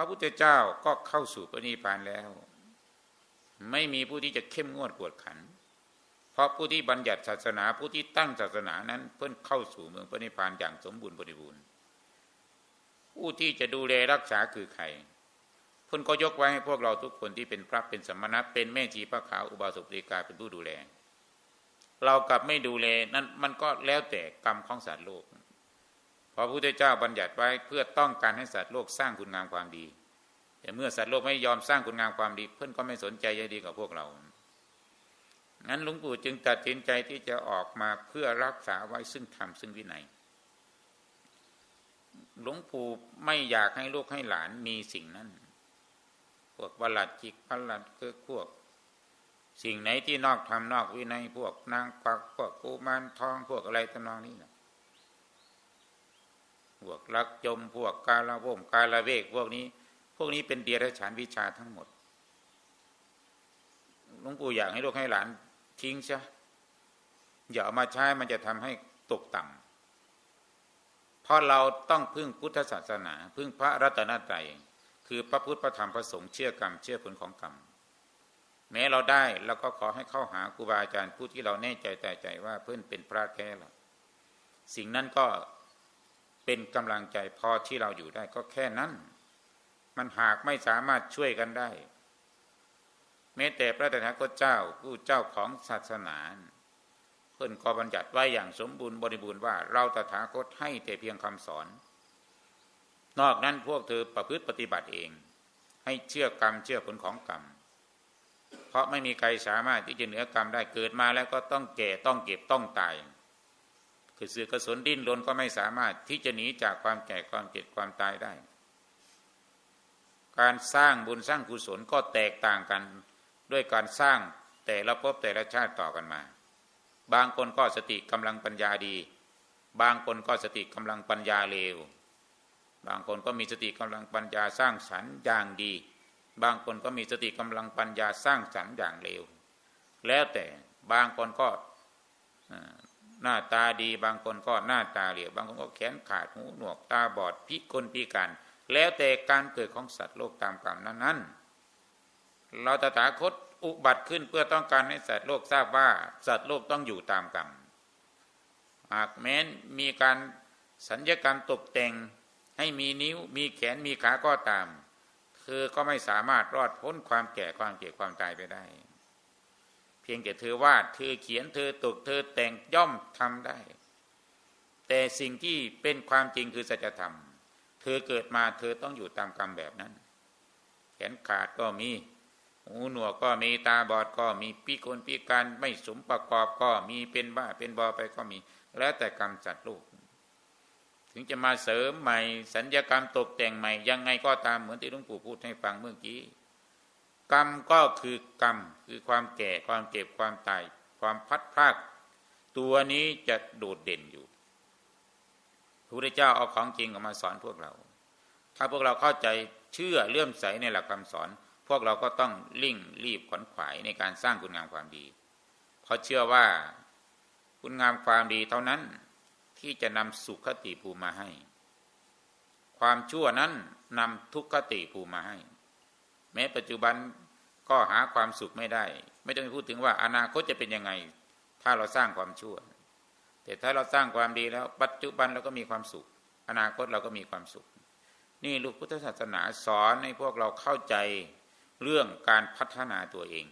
ระพุทธเจ้าก็เข้าสู่ปณิพานแล้ว ไม่มีผู้ที่จะเข้มงวดกวดขัน เพราะผู้ที่บัญญัติศาสนาผู้ที่ตั้งศาสนานั้นเพิ่นเข้าสู่เมืองปณิพานอย่างสมบูรณ์บริบูรณ์ ผู้ที่จะดูแลรักษาคือใครเพิ่นก็ยกไว้ให้พวกเราทุกคนที่เป็นพระเป็นสมณะเป็นแม่ชีพระขาวอุบาสกฎีกาเป็นผู้ดูแล เรากลับไม่ดูแลนั้นมันก็แล้วแต่กรรมของสัตว์โลก พระพุทธเจ้าบัญญัติไว้เพื่อต้องการให้สัตว์โลกสร้างคุณงามความดี แต่เมื่อสัตว์โลกไม่ยอมสร้างคุณงามความดี เพื่อนก็ไม่สนใจใยดีกับพวกเรา งั้นหลวงปู่จึงตัดสินใจที่จะออกมาเพื่อรักษาไว้ซึ่งธรรมซึ่งวินัย หลวงปู่ไม่อยากให้ลูกให้หลานมีสิ่งนั้น พวกวลัดจิกพลัดคือพวก สิ่งไหนที่นอกธรรมนอกวินัยพวกนางปักพวกกุมารทองพวกอะไรทำนองนี้นะ ลักจมพวกกาละวมกาละเวกพวกนี้ พวกนี้เป็นเดียรฉานวิชาทั้งหมดหลวงปู่อยากให้ลูกให้หลานทิ้งซะอย่าเอามาใช้มันจะทำให้ตกต่ำเพราะเราต้องพึ่งพุทธศาสนา พึ่งพระรัตนตรัยคือพระพุทธพระธรรมพระสงฆ์เชื่อกรรมเชื่อผลของกรรมแม้เราได้เราก็ขอให้เข้าหาครูบาอาจารย์ผู้ที่เราแน่ใจแต่ใจว่าเพื่อนเป็นพระแท้ละสิ่งนั้นก็ เป็นกำลังใจพอที่เราอยู่ได้ก็แค่นั้น มันหากไม่สามารถช่วยกันได้ แม้แต่พระตถาคตเจ้าผู้เจ้าของศาสนาเพิ่นก็บัญญัติไว้อย่างสมบูรณ์บริบูรณ์ว่าเราตถาคตให้แต่เพียงคำสอน นอกนั้นพวกเธอประพฤติปฏิบัติเอง ให้เชื่อกรรมเชื่อผลของกรรมเพราะไม่มีใครสามารถที่จะเหนือกรรมได้เกิดมาแล้วก็ต้องแก่ต้องเก็บต้องตาย คือเสือกระสนดิ้นรนก็ไม่สามารถที่จะหนีจากความแก่ความเจ็บความตายได้ การสร้างบุญสร้างกุศลก็แตกต่างกัน ด้วยการสร้างแต่ละภพแต่ละชาติต่อกันมา บางคนก็สติกำลังปัญญาดี บางคนก็สติกำลังปัญญาเลว บางคนก็มีสติกำลังปัญญาสร้างสรรค์อย่างดี บางคนก็มีสติกำลังปัญญาสร้างสรรค์อย่างเลว แล้วแต่บางคนก็ หน้าตาดีบางคนก็หน้าตาเหลวบางคนก็แขนขาดหูหนวกตาบอดพิกลพิการ แล้วแต่การเกิดของสัตว์โลกตามกรรมนั้นๆ เราตถาคตอุบัติขึ้นเพื่อต้องการให้สัตว์โลกทราบว่าสัตว์โลกต้องอยู่ตามกรรมหากแม้นมีการสัญญกรรมตกแต่งให้มีนิ้วมีแขนมีขาก็ตาม เธอก็ไม่สามารถรอดพ้นความแก่ความเจ็บความตายไปได้ พียงแต่เธอวาดเธอเขียนเธอตกเธอแต่งย่อมทำได้ แต่สิ่งที่เป็นความจริงคือสัจธรรม เธอเกิดมาเธอต้องอยู่ตามกรรมแบบนั้น แขนขาดก็มีหูหนวกก็มีตาบอดก็มีพิกลพิการไม่สมประกอบก็มีเป็นบ้าเป็นบอไปก็มี แล้วแต่กรรมจัดลูก ถึงจะมาเสริมใหม่สัญญกรรมตกแต่งใหม่ยังไงก็ตามเหมือนที่หลวงปู่พูดให้ฟังเมื่อกี้ กรรมก็คือกรรมคือความแก่ความเก็บความตาย ความพัดพลากตัวนี้จะโดดเด่นอยู่พระพุทธเจ้าเอาของจริงออกมาสอนพวกเรา ถ้าพวกเราเข้าใจเชื่อเลื่อมใสในหลักคำสอน พวกเราก็ต้องลิ่งรีบขวนขวายในการสร้างคุณงามความดีเพราะเชื่อว่าคุณงามความดีเท่านั้นที่จะนำสุขติภูมิมาให้ ความชั่วนั้นนำทุกขติภูมิมาให้ แม้ปัจจุบันก็หาความสุขไม่ได้ ไม่ต้องพูดถึงว่าอนาคตจะเป็นยังไง ถ้าเราสร้างความชั่ว แต่ถ้าเราสร้างความดีแล้ว ปัจจุบันเราก็มีความสุข อนาคตเราก็มีความสุข นี่ลูกพุทธศาสนาสอนให้พวกเราเข้าใจเรื่องการพัฒนาตัวเอง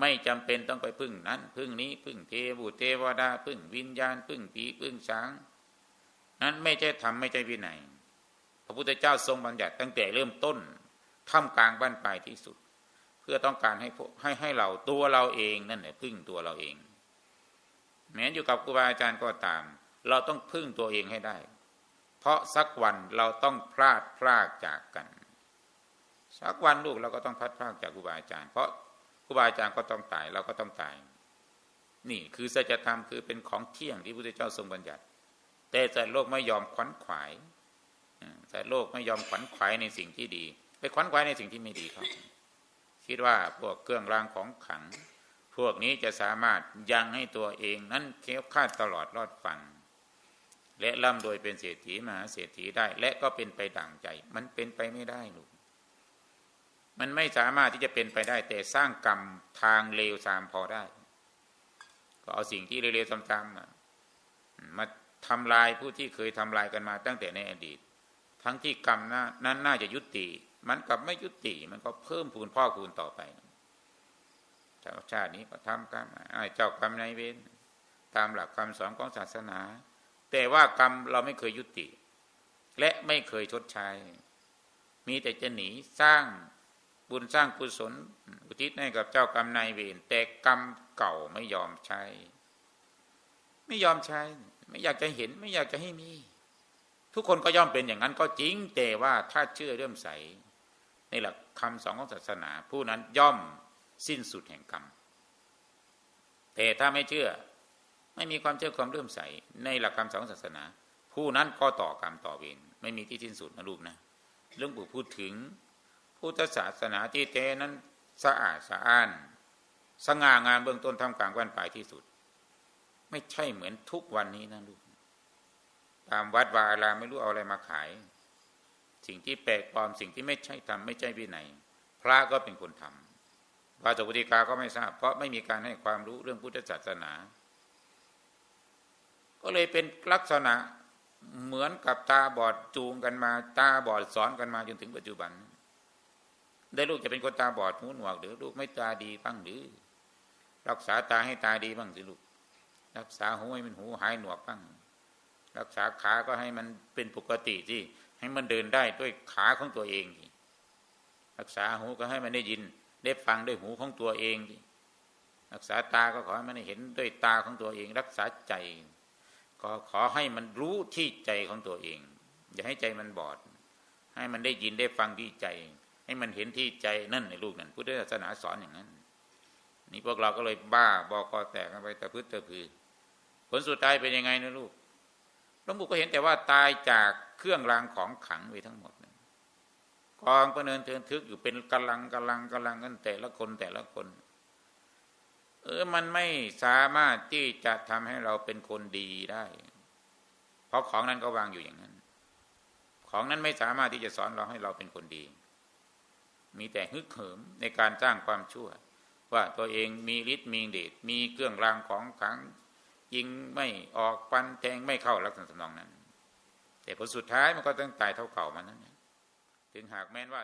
ไม่จำเป็นต้องไปพึ่งนั้น พึ่งนี้ พึ่งเทบุเทวดา พึ่งวิญญาณ พึ่งผีพึ่งช้าง นั้นไม่ใช่ทำไม่ใช่วินัยพระพุทธเจ้าทรงบัญญัติตั้งแต่เริ่มต้น ท่ามกลางบ้านปลายที่สุด เพื่อต้องการให้ให้ให้เราตัวเราเองนั่นแหละพึ่งตัวเราเอง แม้อยู่กับครูบาอาจารย์ก็ตาม เราต้องพึ่งตัวเองให้ได้ เพราะสักวันเราต้องพลาดพลากจากกัน สักวันลูกเราก็ต้องพัดพลากจากครูบาอาจารย์ เพราะครูบาอาจารย์ก็ต้องตายเราก็ต้องตาย นี่คือสัจธรรมคือเป็นของเที่ยงที่พระพุทธเจ้าทรงบัญญัติ แต่แต่โลกไม่ยอมขวัญขวายแต่โลกไม่ยอมขวัญขวายในสิ่งที่ดี ไปขวัญขวายในสิ่งที่ไม่ดีเขาคิดว่าพวกเครื่องรางของขัง พวกนี้จะสามารถยังให้ตัวเองนั้นเคี้ยวคาดตลอดรอดฟังและร่ำรวยเป็นเศรษฐีมหาเศรษฐีได้ และก็เป็นไปดั่งใจ มันเป็นไปไม่ได้ลูกมันไม่สามารถที่จะเป็นไปได้ แต่สร้างกรรมทางเลวทรามพอได้ ก็เอาสิ่งที่เลวๆซ้ำๆมามาทำลายผู้ที่เคยทำลายกันมาตั้งแต่ในอดีต ทั้งที่กรรมนั้นน่าจะยุติ มันกลับไม่ยุติ มันก็เพิ่มพูนพ่อคูณต่อไปชาชาตินี้ก็ทำกรรมเจ้ากรรมนายเวรตามหลักคำสอนของศาสนา แต่ว่ากรรมเราไม่เคยยุติ และไม่เคยชดใช้ มีแต่จะหนีสร้างบุญสร้างกุศล อุทิศให้กับเจ้ากรรมนายเวรแต่กรรมเก่าไม่ยอมใช้ ไม่ยอมใช้ ไม่อยากจะเห็นไม่อยากจะให้มี ทุกคนก็ย่อมเป็นอย่างนั้นก็จริง แต่ว่าถ้าเชื่อเรื่มใส ในหลักคำสอนของศาสนา ผู้นั้นย่อมสิ้นสุดแห่งกรรมแต่ถ้าไม่เชื่อ ไม่มีความเชื่อความเรื่มใส ในหลักคำสอนของศาสนา ผู้นั้นก็ต่อกรรมต่อเวรไม่มีที่สิ้นสุดนะลูกนะเรื่องปู่พูดถึงพุทธศาสนาที่แท้นั้นสะอาดสะอ้าน สง่างามเบื้องต้นทำกลางวันปลายที่สุด ไม่ใช่เหมือนทุกวันนี้นะลูกตามวัดวาอารามไม่รู้เอาอะไรมาขาย สิ่งที่แปลกปลอมสิ่งที่ไม่ใช่ทำไม่ใช่วินัยพระก็เป็นคนทำพระจกุติกาก็ไม่ทราบ เพราะไม่มีการให้ความรู้เรื่องพุทธศาสนา ก็เลยเป็นลักษณะเหมือนกับตาบอดจูงกันมา ตาบอดสอนกันมาจนถึงปัจจุบัน ได้ลูกจะเป็นคนตาบอดหูหนวกหรือลูกไม่ตาดีบ้างหรือ รักษาตาให้ตาดีบ้างสิลูก รักษาหูให้มันหูหายหนวกบ้าง รักษาขาก็ให้มันเป็นปกติที่ ให้มันเดินได้ด้วยขาของตัวเอง รักษาหูก็ให้มันได้ยิน ได้ฟังด้วยหูของตัวเอง รักษาตาก็ขอให้มันได้เห็นด้วยตาของตัวเอง รักษาใจ ก็ขอให้มันรู้ที่ใจของตัวเอง อย่าให้ใจมันบอด ให้มันได้ยินได้ฟังที่ใจ ให้มันเห็นที่ใจนั่นในลูกนั่นพุทธศาสนาสอนอย่างนั้น นี่พวกเราก็เลยบ้าบอกอแตกกันไปแต่พืชแต่พือผลสุดท้ายเป็นยังไงนะลูก ลวงปู่ก็เห็นแต่ว่าตายจากเครื่องรางของขังไปทั้งหมดกองประเนินเทินทึกอยู่เป็นกำลังกำลังกำลังกันแต่ละคนแต่ละคน เออมันไม่สามารถที่จะทำให้เราเป็นคนดีได้ เพราะของนั้นก็วางอยู่อย่างนั้น ของนั้นไม่สามารถที่จะสอนเราให้เราเป็นคนดี มีแต่ฮึกเหิมในการสร้างความชั่ว ว่าตัวเองมีฤทธิ์มีเดชมีเครื่องรางของขัง ยิงไม่ออกปันแทงไม่เข้าลักษณะสนองนั้น แต่ผลสุดท้ายมันก็ต้องตายเท่าเก่ามันนั้นถึงหากแม้นว่า